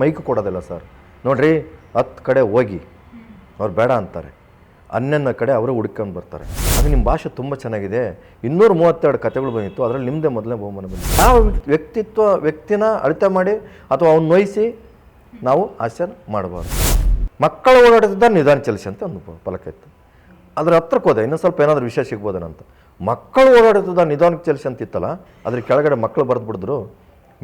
Mike ಕೊಡೋದಿಲ್ಲ sir. ನೋಡ್ರಿ, ಹತ್ತು ಕಡೆ ಹೋಗಿ, ಅವ್ರು ಬೇಡ ಅಂತಾರೆ. ಹನ್ನೊಂದು ಕಡೆ ಅವರು ಹುಡ್ಕೊಂಡು ಬರ್ತಾರೆ. ಅದು ನಿಮ್ಮ ಭಾಷೆ ತುಂಬ ಚೆನ್ನಾಗಿದೆ. ಇನ್ನೂರ ಮೂವತ್ತೆರಡು ಕತೆಗಳು ಬಂದಿತ್ತು. ಅದರಲ್ಲಿ ನಿಮ್ಮದೇ ಮೊದಲನೇ ಬಹುಮಾನ ಬಂದಿತ್ತು. ಆ ವ್ಯಕ್ತಿತ್ವ, ವ್ಯಕ್ತಿನ ಅಳತೆ ಮಾಡಿ ಅಥವಾ ಅವ್ನು ನೋಯಿಸಿ ನಾವು ಹಾಸ್ಯ ಮಾಡಬಾರ್ದು. ಮಕ್ಕಳ ಓಡಾಡ್ತಿದ್ದ ನಿಧಾನ ಚಲಿಸಿ ಅಂತ ಒಂದು ಫಲಕ ಇತ್ತು. ಅದ್ರ ಹತ್ರಕ್ಕೆ ಹೋದೆ. ಇನ್ನೂ ಸ್ವಲ್ಪ ಏನಾದರೂ ವಿಷಯ ಸಿಗ್ಬೋದೇನಂತ ಮಕ್ಕಳು ಓಡಾಡುತ್ತದ ನಿಧಾನಕ್ಕೆ ಚಲಿಸಿ ಅಂತ ಇತ್ತಲ್ಲ ಅದ್ರ ಕೆಳಗಡೆ ಮಕ್ಕಳು ಬರೆದು ಬಿಡಿದ್ರು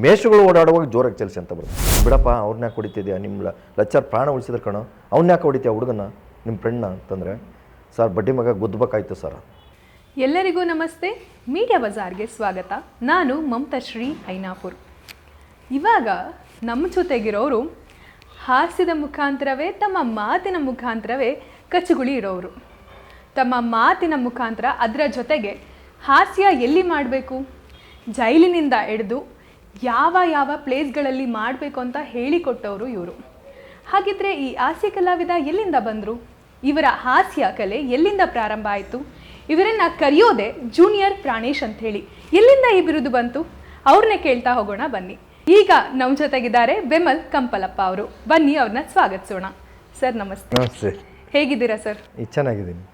ಮೇಷಗಳು ಓಡಾಡುವಾಗ ಜೋರಾಗಿ ಚಲಿಸಿ ಅಂತ ಬರುತ್ತೆ. ಬಿಡಪ್ಪ ಅವ್ರನ್ನ ಹೊಡಿತಿದ್ಯಾ? ನಿಮ್ಮ ಲಚ್ಚರ್ ಪ್ರಾಣ ಉಳಿಸಿದ್ರೆ ಕಣೋ. ಯಾಕೆ ಹೊಡಿತೀಯ ಹುಡುಗನ ನಿಮ್ಮ ಫ್ರೆಂಡ್ನ ಅಂತಂದರೆ, ಸರ್, ಬಡ್ಡಿ ಮಗ ಗುದ್ದಬೇಕಾಯ್ತು ಸರ್. ಎಲ್ಲರಿಗೂ ನಮಸ್ತೆ. ಮೀಡಿಯಾ ಬಜಾರ್ಗೆ ಸ್ವಾಗತ. ನಾನು ಮಮತಾ ಶ್ರೀ ಐನಾಪುರ್. ಇವಾಗ ನಮ್ಮ ಜೊತೆಗಿರೋರು ಹಾಸ್ಯದ ಮುಖಾಂತರವೇ, ತಮ್ಮ ಮಾತಿನ ಮುಖಾಂತರವೇ ಕಚುಗುಳಿ ಇರೋರು ತಮ್ಮ ಮಾತಿನ ಮುಖಾಂತರ ಅದರ ಜೊತೆಗೆ ಹಾಸ್ಯ ಎಲ್ಲಿ ಮಾಡಬೇಕು? ಜೈಲಿನಿಂದ ಹಿಡಿದು ಯಾವ ಯಾವ ಪ್ಲೇಸ್ಗಳಲ್ಲಿ ಮಾಡಬೇಕು ಅಂತ ಹೇಳಿಕೊಟ್ಟವರು ಇವರು. ಹಾಗಿದ್ರೆ ಈ ಹಾಸ್ಯ ಕಲಾವಿದ ಎಲ್ಲಿಂದ ಬಂದರು? ಇವರ ಹಾಸ್ಯ ಕಲೆ ಎಲ್ಲಿಂದ ಪ್ರಾರಂಭ ಆಯಿತು? ಇವರನ್ನ ಕರೆಯೋದೆ ಜೂನಿಯರ್ ಪ್ರಾಣೇಶ್ ಅಂತ ಹೇಳಿ ಎಲ್ಲಿಂದ ಈ ಬಿರುದು ಬಂತು? ಅವ್ರನ್ನೇ ಕೇಳ್ತಾ ಹೋಗೋಣ ಬನ್ನಿ. ಈಗ ನಮ್ಮ ಜೊತೆಗಿದ್ದಾರೆ ಬೆಮಲ್ ಕಂಪಲಪ್ಪ ಅವರು. ಬನ್ನಿ ಅವ್ರನ್ನ ಸ್ವಾಗತಿಸೋಣ. ಸರ್ ನಮಸ್ತೆ. ನಮಸ್ತೆ. ಹೇಗಿದ್ದೀರಾ ಸರ್? ಚೆನ್ನಾಗಿದ್ದೀನಿ.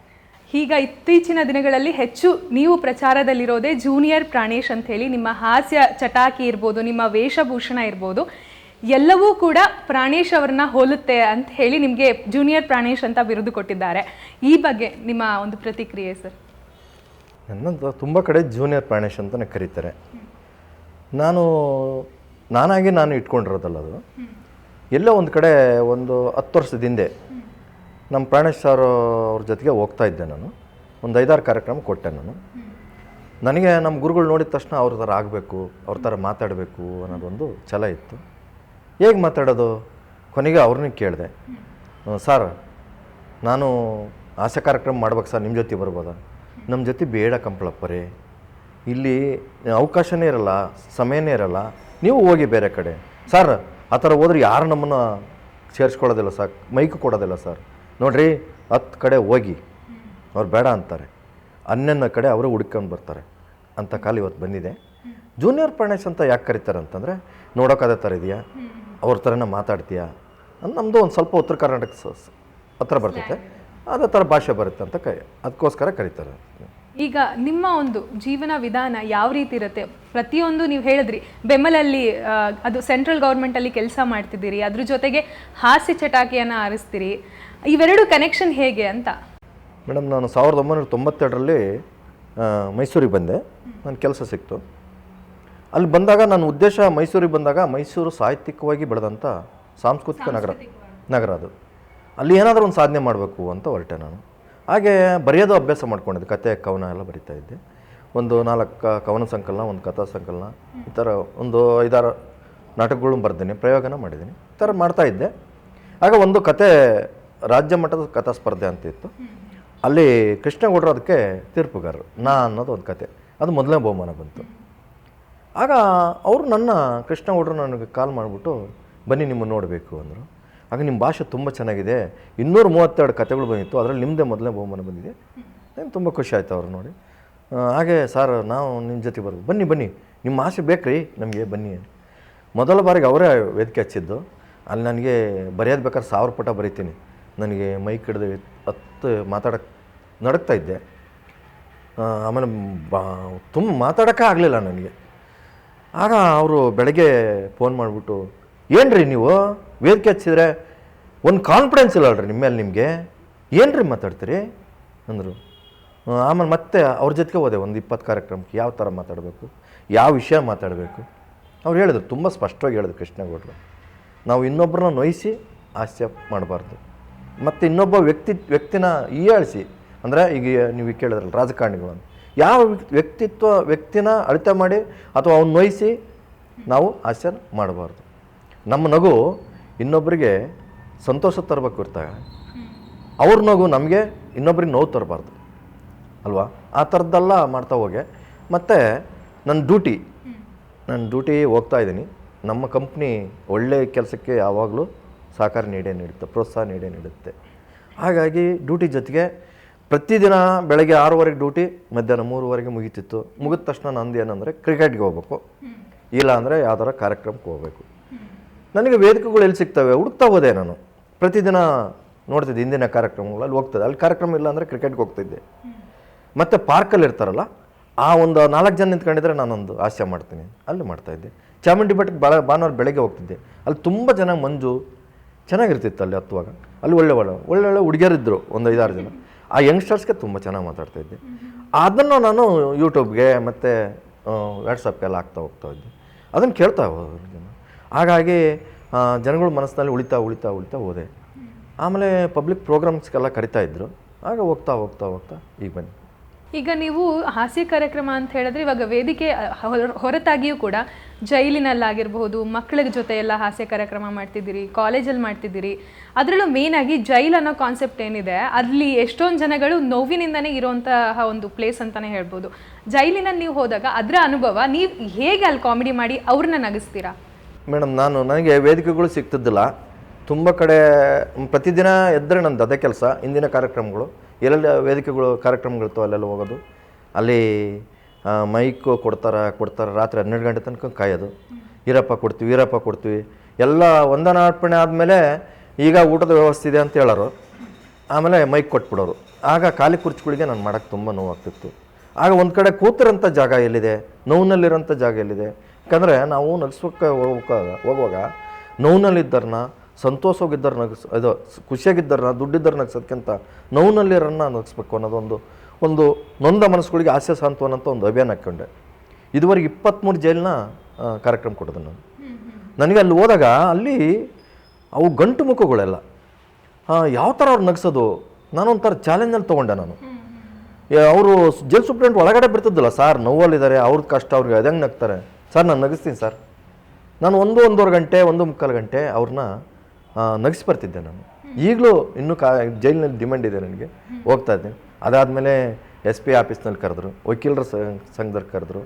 ಈಗ ಇತ್ತೀಚಿನ ದಿನಗಳಲ್ಲಿ ಹೆಚ್ಚು ನೀವು ಪ್ರಚಾರದಲ್ಲಿರೋದೇ ಜೂನಿಯರ್ ಪ್ರಾಣೇಶ್ ಅಂತ ಹೇಳಿ ನಿಮ್ಮ ಹಾಸ್ಯ ಚಟಾಕಿ ಇರ್ಬೋದು ನಿಮ್ಮ ವೇಷಭೂಷಣ ಇರ್ಬೋದು. ಎಲ್ಲವೂ ಕೂಡ ಪ್ರಾಣೇಶ್ ಅವ್ರನ್ನ ಹೋಲುತ್ತೆ ಅಂತ ಹೇಳಿ ನಿಮಗೆ ಜೂನಿಯರ್ ಪ್ರಾಣೇಶ್ ಅಂತ ಬಿರುದು ಕೊಟ್ಟಿದ್ದಾರೆ. ಈ ಬಗ್ಗೆ ನಿಮ್ಮ ಒಂದು ಪ್ರತಿಕ್ರಿಯೆ ಸರ್? ನನ್ನ ತುಂಬ ಕಡೆ ಜೂನಿಯರ್ ಪ್ರಾಣೇಶ್ ಅಂತಲೇ ಕರೀತಾರೆ. ನಾನು ನಾನಾಗಿ ನಾನು ಇಟ್ಕೊಂಡಿರೋದಲ್ಲ ಅದು. ಎಲ್ಲೋ ಒಂದು ಕಡೆ ಒಂದು ಹತ್ತು ವರ್ಷದ ಹಿಂದೆ ನಮ್ಮ ಪ್ರಾಣೇಶ್ ಸರ್ ಅವ್ರ ಜೊತೆಗೆ ಹೋಗ್ತಾ ಇದ್ದೆ ನಾನು. ಒಂದು ಐದಾರು ಕಾರ್ಯಕ್ರಮ ಕೊಟ್ಟೆ ನಾನು. ನನಗೆ ನಮ್ಮ ಗುರುಗಳು ನೋಡಿದ ತಕ್ಷಣ ಅವ್ರ ಥರ ಆಗಬೇಕು, ಅವ್ರ ಥರ ಮಾತಾಡಬೇಕು ಅನ್ನೋದೊಂದು ಛಲ ಇತ್ತು. ಹೇಗೆ ಮಾತಾಡೋದು? ಕೊನೆಗೆ ಅವ್ರನ್ನ ಕೇಳಿದೆ. ಸರ್, ನಾನು ಆಸೆ ಕಾರ್ಯಕ್ರಮ ಮಾಡ್ಬೇಕು ಸರ್, ನಿಮ್ಮ ಜೊತೆ ಬರ್ಬೋದಾ? ನಮ್ಮ ಜೊತೆ ಬೇಡ ಕಂಪ್ಳಪ್ಪರೇ ಇಲ್ಲಿ ಅವಕಾಶನೇ ಇರಲ್ಲ, ಸಮಯನೇ ಇರಲ್ಲ. ನೀವು ಹೋಗಿ ಬೇರೆ ಕಡೆ. ಸರ್, ಆ ಥರ ಹೋದ್ರೆ ಯಾರು ನಮ್ಮನ್ನು ಸೇರಿಸ್ಕೊಳ್ಳೋದಿಲ್ಲ ಸರ್, ಮೈಕು ಕೊಡೋದಿಲ್ಲ ಸರ್. ನೋಡ್ರಿ, ಹತ್ತು ಕಡೆ ಹೋಗಿ, ಅವ್ರು ಬೇಡ ಅಂತಾರೆ. ಹನ್ನೊಂದು ಕಡೆ ಅವರು ಹುಡ್ಕೊಂಡು ಬರ್ತಾರೆ. ಅಂತ ಕಾಲ ಇವತ್ತು ಬಂದಿದೆ. ಜೂನಿಯರ್ ಪ್ರಣೇಶ್ ಅಂತ ಯಾಕೆ ಕರೀತಾರೆ ಅಂತಂದರೆ, ನೋಡೋಕೆ ಅದೇ ಥರ ಇದೆಯಾ? ಅವ್ರ ಥರನೇ ಮಾತಾಡ್ತೀಯಾ? ಅಂತ ನಮ್ಮದು ಒಂದು ಸ್ವಲ್ಪ ಉತ್ತರ ಕರ್ನಾಟಕ ಹತ್ರ ಬರ್ತೈತೆ. ಅದೇ ಥರ ಭಾಷೆ ಬರುತ್ತೆ ಅಂತ ಕೈ, ಅದಕ್ಕೋಸ್ಕರ ಕರೀತಾರೆ. ಈಗ ನಿಮ್ಮ ಒಂದು ಜೀವನ ವಿಧಾನ ಯಾವ ರೀತಿ ಇರುತ್ತೆ? ಪ್ರತಿಯೊಂದು ನೀವು ಹೇಳಿದ್ರಿ ಬೆಮ್ಮಲಲ್ಲಿ ಅದು ಸೆಂಟ್ರಲ್ ಗೌರ್ಮೆಂಟಲ್ಲಿ ಕೆಲಸ ಮಾಡ್ತಿದ್ದೀರಿ, ಅದ್ರ ಜೊತೆಗೆ ಹಾಸ್ಯ ಚಟಾಕಿಯನ್ನು ಆರಿಸ್ತೀರಿ ಇವೆರಡು ಕನೆಕ್ಷನ್ ಹೇಗೆ ಅಂತ? ಮೇಡಮ್ ನಾನು ಸಾವಿರದ ಒಂಬೈನೂರ ತೊಂಬತ್ತೆರಡರಲ್ಲಿ ಮೈಸೂರಿಗೆ ಬಂದೆ. ನನ್ನ ಕೆಲಸ ಸಿಕ್ತು. ಅಲ್ಲಿ ಬಂದಾಗ ನನ್ನ ಉದ್ದೇಶ ಮೈಸೂರಿಗೆ ಬಂದಾಗ ಮೈಸೂರು ಸಾಹಿತ್ಯಿಕವಾಗಿ ಬೆಳೆದಂಥ ಸಾಂಸ್ಕೃತಿಕ ನಗರ ನಗರ ಅದು. ಅಲ್ಲಿ ಏನಾದರೂ ಒಂದು ಸಾಧನೆ ಮಾಡಬೇಕು ಅಂತ ಹೊರಟೆ ನಾನು. ಹಾಗೆ ಬರೆಯೋದು ಅಭ್ಯಾಸ ಮಾಡ್ಕೊಂಡಿದ್ದೆ. ಕತೆ ಕವನ ಎಲ್ಲ ಬರಿತಾ ಇದ್ದೆ. ಒಂದು ನಾಲ್ಕು ಕವನ ಸಂಕಲನ ಒಂದು ಕಥಾ ಸಂಕಲನ ಈ ಥರ ಒಂದು ಐದಾರು ನಾಟಕಗಳನ್ನು ಬರೆದೇನೆ ಪ್ರಯೋಗನ ಮಾಡಿದ್ದೀನಿ ಈ ಥರ ಮಾಡ್ತಾ ಇದ್ದೆ. ಆಗ ಒಂದು ಕತೆ ರಾಜ್ಯ ಮಟ್ಟದ ಕಥಾ ಸ್ಪರ್ಧೆ ಅಂತ ಇತ್ತು. ಅಲ್ಲಿ ಕೃಷ್ಣಗೌಡರು ಅದಕ್ಕೆ ತೀರ್ಪುಗಾರರು. ನಾ ಅನ್ನೋದು ಒಂದು ಕತೆ. ಅದು ಮೊದಲನೇ ಬಹುಮಾನ ಬಂತು. ಆಗ ಅವರು ನನ್ನ ಕೃಷ್ಣಗೌಡರು ನನಗೆ ಕಾಲ್ ಮಾಡಿಬಿಟ್ಟು, ಬನ್ನಿ ನಿಮ್ಮನ್ನು ನೋಡಬೇಕು ಅಂದರು. ಆಗ ನಿಮ್ಮ ಭಾಷೆ ತುಂಬ ಚೆನ್ನಾಗಿದೆ. ಇನ್ನೂರ ಮೂವತ್ತೆರಡು ಕತೆಗಳು ಬಂದಿತ್ತು. ಅದರಲ್ಲಿ ನಿಮ್ಮದೇ ಮೊದಲನೇ ಬಹುಮಾನ ಬಂದಿದೆ. ನಂಗೆ ತುಂಬ ಖುಷಿ ಆಯಿತು ಅವ್ರು ನೋಡಿ. ಹಾಗೆ ಸರ್, ನಾವು ನಿಮ್ಮ ಜೊತೆ ಬರ್ಬೋದು ಬನ್ನಿ ಬನ್ನಿ. ನಿಮ್ಮ ಆಸೆ ಬೇಕ್ರಿ. ನಮಗೆ ಬನ್ನಿ ಮೊದಲ ಬಾರಿಗೆ ಅವರೇ ವೇದಿಕೆ ಹಚ್ಚಿದ್ದು. ಅಲ್ಲಿ ನನಗೆ ಬರೆಯೋದು ಬೇಕಾದ್ರೆ ಸಾವಿರ ಪುಟ ಬರಿತೀನಿ. ನನಗೆ ಮೈಕ್ ಹಿಡಿದು ಹತ್ತು ಮಾತಾಡಕ್ಕೆ ನಡಕ್ತಾ ಇದ್ದೆ. ಆಮೇಲೆ ಬಾ, ತುಂಬ ಮಾತಾಡೋಕ್ಕೆ ಆಗಲಿಲ್ಲ ನನಗೆ. ಆಗ ಅವರು ಬೆಳಗ್ಗೆ ಫೋನ್ ಮಾಡಿಬಿಟ್ಟು ಏನು ರೀ ನೀವು? ವೇದಿಕೆ ಹಚ್ಚಿದ್ರೆ ಒಂದು ಕಾನ್ಫಿಡೆನ್ಸ್ ಇಲ್ಲ ಅಲ್ರಿ ನಿಮ್ಮ ಮೇಲೆ ನಿಮಗೆ. ಏನು ರೀ ಮಾತಾಡ್ತೀರಿ? ಅಂದರು. ಆಮೇಲೆ ಮತ್ತೆ ಅವ್ರ ಜೊತೆಗೆ ಹೋದೆ, ಒಂದು ಇಪ್ಪತ್ತು ಕಾರ್ಯಕ್ರಮಕ್ಕೆ ಯಾವ ಥರ ಮಾತಾಡಬೇಕು? ಯಾವ ವಿಷಯ ಮಾತಾಡಬೇಕು? ಅವ್ರು ಹೇಳಿದ್ರು, ತುಂಬ ಸ್ಪಷ್ಟವಾಗಿ ಹೇಳಿದ್ರು ಕೃಷ್ಣಗೌಡರು. ನಾವು ಇನ್ನೊಬ್ಬರನ್ನ ನೋಯಿಸಿ ಹಾಸ್ಯ ಮಾಡಬಾರ್ದು. ಮತ್ತು ಇನ್ನೊಬ್ಬ ವ್ಯಕ್ತಿ ವ್ಯಕ್ತಿನ ಹೀಯಾಳಿಸಿ. ಅಂದರೆ ಈಗ ನೀವು ಕೇಳಿದ್ರಲ್ಲ ರಾಜಕಾರಣಿಗಳು ಅಂತ ಯಾವ ವ್ಯಕ್ತಿ- ವ್ಯಕ್ತಿತ್ವ ವ್ಯಕ್ತಿನ ಅಳತೆ ಮಾಡಿ ಅಥವಾ ಅವನ್ನ ನೋಯಿಸಿ ನಾವು ಹಾಸ್ಯ ಮಾಡಬಾರ್ದು. ನಮ್ಮ ನಗು ಇನ್ನೊಬ್ಬರಿಗೆ ಸಂತೋಷ ತರಬೇಕು ಇರ್ತಾಗ ಅವ್ರ ನಗು ನಮಗೆ ಇನ್ನೊಬ್ರಿಗೆ ನೋವು ತರಬಾರ್ದು. ಅಲ್ವಾ? ಆ ಥರದ್ದೆಲ್ಲ ಮಾಡ್ತಾ ಹೋಗೆ. ಮತ್ತು ನನ್ನ ಡ್ಯೂಟಿ. ನಾನು ಡ್ಯೂಟಿ ಹೋಗ್ತಾ ಇದ್ದೀನಿ. ನಮ್ಮ ಕಂಪ್ನಿ ಒಳ್ಳೆಯ ಕೆಲಸಕ್ಕೆ ಯಾವಾಗಲೂ ಸಹಕಾರ ನೀಡೇ ನೀಡುತ್ತೆ, ಪ್ರೋತ್ಸಾಹ ನೀಡೇ ನೀಡುತ್ತೆ. ಹಾಗಾಗಿ ಡ್ಯೂಟಿ ಜೊತೆಗೆ ಪ್ರತಿದಿನ ಬೆಳಗ್ಗೆ ಆರೂವರೆಗೆ ಡ್ಯೂಟಿ, ಮಧ್ಯಾಹ್ನ ಮೂರುವರೆಗೆ ಮುಗೀತಿತ್ತು. ಮುಗಿದ ತಕ್ಷಣ ನಂದು ಏನಂದರೆ ಕ್ರಿಕೆಟ್ಗೆ ಹೋಗ್ಬೇಕು. ಇಲ್ಲ ಅಂದರೆ ಯಾವ್ದಾರ ಕಾರ್ಯಕ್ರಮಕ್ಕೆ ಹೋಗ್ಬೇಕು. ನನಗೆ ವೇದಿಕೆಗಳು ಎಲ್ಲಿ ಸಿಗ್ತವೆ? ಹುಡುಕ್ತಾ ಹೋದೆ ನಾನು. ಪ್ರತಿದಿನ ನೋಡ್ತಿದ್ದೆ, ಹಿಂದಿನ ಕಾರ್ಯಕ್ರಮಗಳಲ್ಲಿ ಹೋಗ್ತದೆ. ಅಲ್ಲಿ ಕಾರ್ಯಕ್ರಮ ಇಲ್ಲ ಅಂದರೆ ಕ್ರಿಕೆಟ್ಗೆ ಹೋಗ್ತಿದ್ದೆ. ಮತ್ತು ಪಾರ್ಕಲ್ಲಿ ಇರ್ತಾರಲ್ಲ, ಆ ಒಂದು ನಾಲ್ಕು ಜನ ನಿಂತ್ಕೊಂಡಿದ್ರೆ ನಾನೊಂದು ಹಾಸ್ಯ ಮಾಡ್ತೀನಿ. ಅಲ್ಲಿ ಮಾಡ್ತಾಯಿದ್ದೆ ಚಾಮುಂಡಿ ಬೆಟ್ಟಕ್ಕೆ ಭಾಳ ಭಾನುವಾರ ಬೆಳಗ್ಗೆ ಹೋಗ್ತಿದ್ದೆ. ಅಲ್ಲಿ ತುಂಬ ಜನ ಮಂಜು ಚೆನ್ನಾಗಿರ್ತಿತ್ತು ಅಲ್ಲಿ ಹತ್ತುವಾಗ. ಅಲ್ಲಿ ಒಳ್ಳೆ ಒಳ್ಳೆ ಒಳ್ಳೆ ಹುಡುಗಿಯರಿದ್ದರು ಒಂದು ಐದಾರು ಜನ. ಆ ಯಂಗ್ಸ್ಟರ್ಸ್ಗೆ ತುಂಬ ಚೆನ್ನಾಗಿ ಮಾತಾಡ್ತಾ ಇದ್ದೆ. ಅದನ್ನು ನಾನು ಯೂಟ್ಯೂಬ್ಗೆ ಮತ್ತು ವಾಟ್ಸಪ್ಗೆಲ್ಲ ಹಾಕ್ತಾ ಹೋಗ್ತಾ ಇದ್ದೆ. ಅದನ್ನು ಕೇಳ್ತಾ ಹೋದ್ರು ಹಾಗಾಗಿ ಜನಗಳ ಮನಸ್ಸಿನಲ್ಲಿ ಉಳಿತಾ ಉಳಿತಾ ಉಳಿತಾ ಹೋದೆ. ಆಮೇಲೆ ಪಬ್ಲಿಕ್ ಪ್ರೋಗ್ರಾಮ್ಸ್ಗೆಲ್ಲ ಕರಿತಾ ಇದ್ದರು ಆಗ ಹೋಗ್ತಾ ಹೋಗ್ತಾ ಹೋಗ್ತಾ ಈಗ ಬನ್ನಿ. ಈಗ ನೀವು ಹಾಸ್ಯ ಕಾರ್ಯಕ್ರಮ ಅಂತ ಹೇಳಿದ್ರೆ ಇವಾಗ ವೇದಿಕೆ ಹೊರತಾಗಿಯೂ ಕೂಡ ಜೈಲಿನಲ್ಲಾಗಿರ್ಬಹುದು ಮಕ್ಕಳ ಜೊತೆ ಎಲ್ಲ ಹಾಸ್ಯ ಕಾರ್ಯಕ್ರಮ ಮಾಡ್ತಿದ್ದೀರಿ ಕಾಲೇಜಲ್ಲಿ ಮಾಡ್ತಿದ್ದೀರಿ. ಅದರಲ್ಲೂ ಮೇನ್ ಆಗಿ ಜೈಲ್ ಅನ್ನೋ ಕಾನ್ಸೆಪ್ಟ್ ಏನಿದೆ, ಅಲ್ಲಿ ಎಷ್ಟೊಂದು ಜನಗಳು ನೋವಿನಿಂದನೇ ಇರುವಂತಹ ಒಂದು ಪ್ಲೇಸ್ ಅಂತಾನೆ ಹೇಳ್ಬೋದು. ಜೈಲಿನಲ್ಲಿ ನೀವು ಹೋದಾಗ ಅದರ ಅನುಭವ ನೀವು ಹೇಗೆ ಅಲ್ಲಿ ಕಾಮಿಡಿ ಮಾಡಿ ಅವ್ರನ್ನ ನಗಿಸ್ತೀರಾ? ಮೇಡಮ್, ನಾನು ನನಗೆ ವೇದಿಕೆಗಳು ಸಿಗ್ತಿದ್ದಿಲ್ಲ. ತುಂಬ ಕಡೆ, ಪ್ರತಿದಿನ ಎದ್ದರೆ ನಂದು ಅದೇ ಕೆಲಸ, ಇಂದಿನ ಕಾರ್ಯಕ್ರಮಗಳು. ಎಲ್ಲೆಲ್ಲ ವೇದಿಕೆಗಳು ಕಾರ್ಯಕ್ರಮಗಳಿರ್ತವೆ ಅಲ್ಲೆಲ್ಲ ಹೋಗೋದು. ಅಲ್ಲಿ ಮೈಕು ಕೊಡ್ತಾರೆ ಕೊಡ್ತಾರೆ. ರಾತ್ರಿ ಹನ್ನೆರಡು ಗಂಟೆ ತನಕ ಕಾಯೋದು. ಈರಪ್ಪ ಕೊಡ್ತೀವಿ ಈರಪ್ಪ ಕೊಡ್ತೀವಿ. ಎಲ್ಲ ವಂದನಾರ್ಪಣೆ ಆದಮೇಲೆ ಈಗ ಊಟದ ವ್ಯವಸ್ಥೆ ಇದೆ ಅಂತ ಹೇಳೋರು. ಆಮೇಲೆ ಮೈಕ್ ಕೊಟ್ಬಿಡೋರು. ಆಗ ಖಾಲಿ ಕುರ್ಚಿಗಳಿಗೆ ನಾನು ಮಾಡೋಕ್ಕೆ ತುಂಬ ನೋವಾಗ್ತಿತ್ತು. ಆಗ ಒಂದು ಕಡೆ ಕೂತಿರೋಂಥ ಜಾಗ ಎಲ್ಲಿದೆ? ನೋವಿನಲ್ಲಿರೋಂಥ ಜಾಗ ಎಲ್ಲಿದೆ? ಯಾಕಂದರೆ ನಾವು ನಗಿಸೋಕೆ ಹೋಗ್ಬೇಕಾಗ ಹೋಗುವಾಗ ನೋವಿನಲ್ಲಿದ್ದರನ್ನ ಸಂತೋಷವಾಗಿದ್ದರು ನಗಿಸ್, ಇದು ದುಡ್ಡಿದ್ದಾರೆ ನಗ್ಸೋದಕ್ಕಿಂತ ನೋವಿನಲ್ಲಿ ರನ್ನ ನಗಿಸ್ಬೇಕು ಅನ್ನೋದೊಂದು, ಒಂದು ನೊಂದ ಮನಸ್ಸುಗಳಿಗೆ ಆಸೆ ಸಾಂತ್ವನ ಅಂತ ಒಂದು ಅಭಿಯಾನ ಹಾಕ್ಕೊಂಡೆ. ಇದುವರೆಗೆ ಇಪ್ಪತ್ತ್ಮೂರು ಜೈಲಿನ ಕಾರ್ಯಕ್ರಮ ಕೊಡೋದು ನಾನು. ನನಗೆ ಅಲ್ಲಿ ಹೋದಾಗ ಅಲ್ಲಿ ಅವು ಗಂಟು ಮುಖಗಳೆಲ್ಲ. ಯಾವ ಥರ ಅವ್ರು ನಗಿಸೋದು? ನಾನೊಂಥರ ಚಾಲೆಂಜಲ್ಲಿ ತೊಗೊಂಡೆ ನಾನು. ಅವರು ಜೈಲ್ ಸೂಪ್ರೆಂಟ್ ಒಳಗಡೆ ಬಿಡ್ತಿದ್ದಿಲ್ಲ. ಸರ್, ನೋವಲ್ಲಿದ್ದಾರೆ ಅವ್ರದ್ದು ಕಷ್ಟ, ಅವ್ರಿಗೆ ಅದಂಗೆ ನಗ್ತಾರೆ. ಸರ್, ನಾನು ನಗಿಸ್ತೀನಿ, ಸರ್. ನಾನು ಒಂದು, ಒಂದೂವರೆ ಗಂಟೆ, ಒಂದು ಮುಕ್ಕಾಲು ಗಂಟೆ ಅವ್ರನ್ನ ನಗಿಸಿ ಬರ್ತಿದ್ದೆ ನಾನು. ಈಗಲೂ ಇನ್ನೂ ಕಾ ಜೈಲಿನಲ್ಲಿ ಡಿಮ್ಯಾಂಡ್ ಇದೆ ನನಗೆ. ಹೋಗ್ತಾ ಇದ್ದೆ ಅದಾದಮೇಲೆ ಎಸ್ ಪಿ ಆಫೀಸ್ನಲ್ಲಿ ಕರೆದ್ರು, ವಕೀಲರ ಸಂಘದಲ್ಲಿ ಕರೆದ್ರು,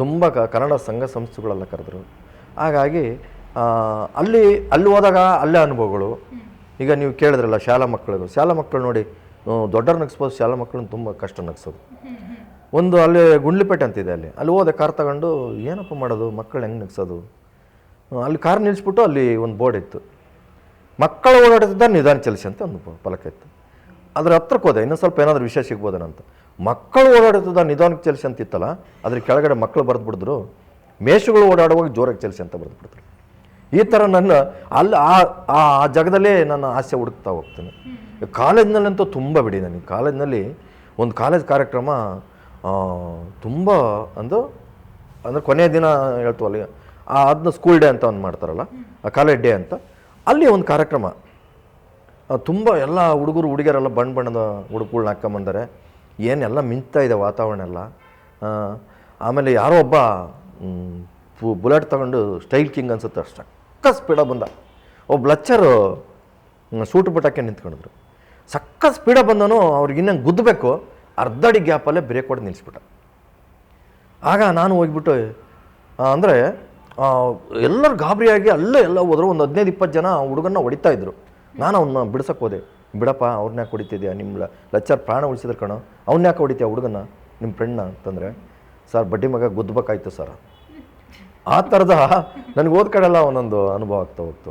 ತುಂಬ ಕನ್ನಡ ಸಂಘ ಸಂಸ್ಥೆಗಳೆಲ್ಲ ಕರೆದ್ರು. ಹಾಗಾಗಿ ಅಲ್ಲಿ ಅಲ್ಲಿ ಹೋದಾಗ ಅಲ್ಲೇ ಅನುಭವಗಳು. ಈಗ ನೀವು ಕೇಳಿದ್ರಲ್ಲ ಶಾಲಾ ಮಕ್ಕಳು ಶಾಲಾ ಮಕ್ಕಳು ನೋಡಿ ದೊಡ್ಡವ್ರು ನಗಿಸ್ಬೋದು, ಶಾಲಾ ಮಕ್ಕಳನ್ನ ತುಂಬ ಕಷ್ಟ ನಗಿಸೋದು. ಒಂದು ಅಲ್ಲಿ ಗುಂಡ್ಲಿಪೇಟೆ ಅಂತಿದೆ ಅಲ್ಲಿ. ಅಲ್ಲಿ ಹೋದೆ ಕಾರ್ ತಗೊಂಡು, ಏನಪ್ಪ ಮಾಡೋದು, ಮಕ್ಕಳು ಹೆಂಗೆ ನಗಿಸೋದು? ಅಲ್ಲಿ ಕಾರ್ ನಿಲ್ಲಿಸ್ಬಿಟ್ಟು ಅಲ್ಲಿ ಒಂದು ಬೋರ್ಡ್ ಇತ್ತು. ಮಕ್ಕಳು ಓಡಾಡ್ತಿದ್ದ ನಿಧಾನ ಚಲಿಸಿ ಅಂತ ಒಂದು ಫಲಕ ಇತ್ತು. ಅದ್ರ ಹತ್ರಕ್ಕೆ ಹೋದೆ. ಇನ್ನೂ ಸ್ವಲ್ಪ ಏನಾದರೂ ವಿಷಯ ಸಿಗ್ಬೋದೇನಂತ ಮಕ್ಕಳು ಓಡಾಡ್ತಿದ್ದ ನಿಧಾನಕ್ಕೆ ಚಲಿಸಿ ಅಂತ ಇತ್ತಲ್ಲ ಅದ್ರ ಕೆಳಗಡೆ ಮಕ್ಕಳು ಬರೆದು ಬಿಡಿದ್ರು. ಮೇಷಗಳು ಓಡಾಡುವಾಗ ಜೋರಾಗಿ ಚಲಿಸಿ ಅಂತ ಬರೆದು ಬಿಡ್ತಾರೆ ಈ ಥರ ನನ್ನ ಅಲ್ಲಿ ಆ ಆ ಜಾಗದಲ್ಲೇ ನನ್ನ ಆಸೆ ಹುಡುಕ್ತಾ ಹೋಗ್ತೇನೆ. ಕಾಲೇಜ್ನಲ್ಲಂತೂ ತುಂಬ ಬಿಡಿ ನನಗೆ ಕಾಲೇಜ್ನಲ್ಲಿ ಒಂದು ಕಾಲೇಜ್ ಕಾರ್ಯಕ್ರಮ ತುಂಬ ಅಂದು, ಅಂದರೆ ಕೊನೆಯ ದಿನ ಹೇಳ್ತೀವಲ್ಲ ಅದನ್ನ ಸ್ಕೂಲ್ ಡೇ ಅಂತ ಒಂದು ಮಾಡ್ತಾರಲ್ಲ, ಆ ಕಾಲೇಜ್ ಡೇ ಅಂತ. ಅಲ್ಲಿ ಒಂದು ಕಾರ್ಯಕ್ರಮ. ತುಂಬ ಎಲ್ಲ ಹುಡುಗರು, ಹುಡುಗಿಯರೆಲ್ಲ ಬಣ್ಣ ಬಣ್ಣದ ಉಡುಪುಗಳನ್ನ ಹಾಕ್ಕೊಂಬಂದರೆ ಏನೆಲ್ಲ ಮಿಂಚ್ತಾ ಇದೆ ವಾತಾವರಣ ಎಲ್ಲ ಆಮೇಲೆ ಯಾರೋ ಒಬ್ಬ ಬುಲೆಟ್ ತಗೊಂಡು ಸ್ಟೈಲ್ ಕಿಂಗ್ ಅನ್ಸುತ್ತೆ ಅಷ್ಟು. ಸಕ್ಕ ಸ್ಪೀಡಾಗಿ ಬಂದ. ಒಬ್ಬ ಲಚ್ಚರು ಸೂಟ್ ಬಿಟ್ಟಾಕೆ ನಿಂತ್ಕೊಂಡಿದ್ರು ಸಕ್ಕ ಸ್ಪೀಡಾಗಿ ಬಂದನು ಅವ್ರಿಗೆ ಇನ್ನಂಗೆ ಗುದ್ದಬೇಕು ಅರ್ಧ ಅಡಿ ಗ್ಯಾಪಲ್ಲೇ ಬ್ರೇಕ್ ಹೊಡೆದು ನಿಲ್ಲಿಸ್ಬಿಟ್ಟ ಆಗ ನಾನು ಹೋಗ್ಬಿಟ್ಟು ಅಂದರೆ ಎಲ್ಲರೂ ಗಾಬರಿಯಾಗಿ ಅಲ್ಲೇ ಎಲ್ಲ ಹೋದ್ರು. ಒಂದು ಹದಿನೈದು, ಇಪ್ಪತ್ತು ಜನ ಹುಡುಗನ್ನ ಹೊಡಿತಾ ಇದ್ರು. ನಾನು ಅವನ್ನ ಬಿಡ್ಸಕ್ಕೆ ಹೋದೆ. ಬಿಡಪ್ಪ ಅವ್ರನ್ನ ಯಾಕೆ ಹೊಡಿತಿದ್ಯಾ? ನಿಮ್ಮ ಲಚ್ಚರ್ ಪ್ರಾಣ ಉಳಿಸಿದ್ರು ಕಣ. ಅವ್ನ ಯಾಕೆ ಹೊಡಿತೀಯ ಹುಡುಗನ ನಿಮ್ಮ ಫ್ರೆಂಡ್ನ ಅಂತಂದರೆ, ಸರ್, ಬಡ್ಡಿ ಮಗ ಗುದ್ದಬೇಕಾಯ್ತು ಸರ್. ಆ ಥರದ ನನಗೆ ಓದ್ಕಡೆಲ್ಲ ಒಂದೊಂದು ಅನುಭವ ಆಗ್ತಾ ಹೋಗ್ತು.